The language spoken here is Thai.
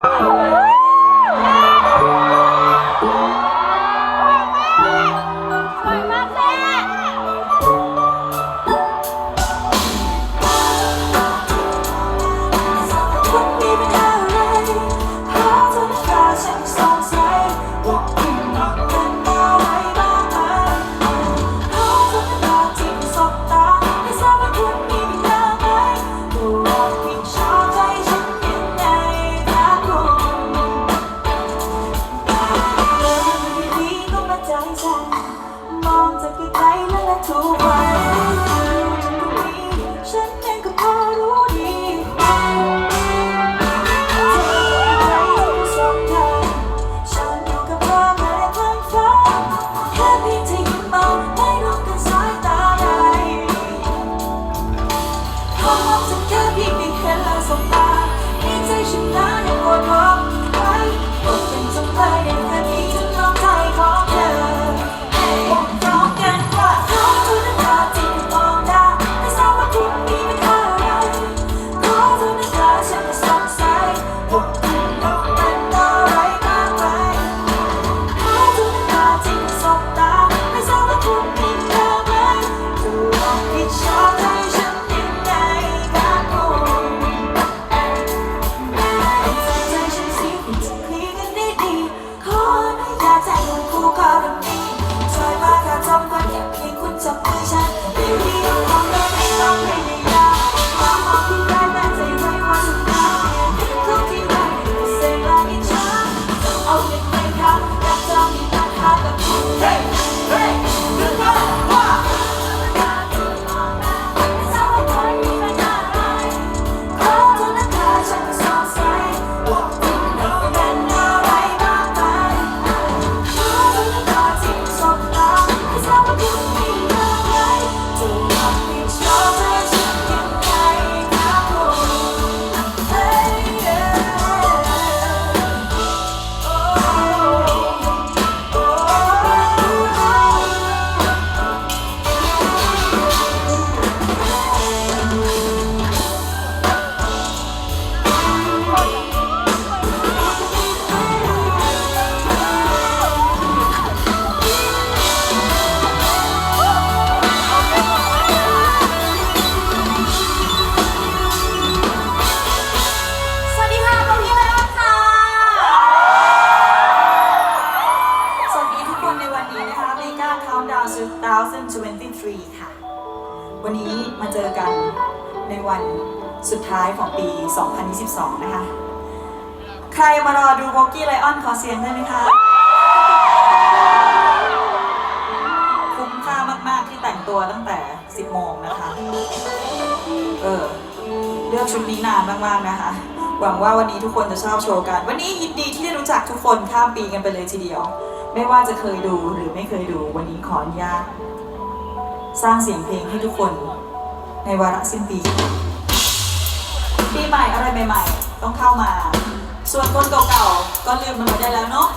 Oh! 眼泪送吧，你最深的难过，我爱，我变成白眼。Countdown 2023 ค่ะ วันนี้มาเจอกันในวันสุดท้ายของปี 2022 นะคะ ใครมารอดูโบกี้ไลออนขอเสียงได้ไหมคะคุ้มค่ามาก ๆ ที่แต่งตัวตั้งแต่ 10 โมงนะคะ เออ เลือกชุดนี้นานมาก ๆ นะคะ หวังว่าวันนี้ทุกคนจะชอบโชว์กัน วันนี้ยินดีที่ได้รู้จักทุกคนข้ามปีกันไปเลยทีเดียว ไม่ว่าจะเคยดูหรือไม่เคยดูวันนี้ขออนุญาตสร้างเสียงเพลงให้ทุกคน ในวาระสิ้นปีปีใหม่อะไรใหม่ ๆ ต้องเข้ามา ส่วนคนเก่าๆก็ลืมมันไปได้แล้วเนาะ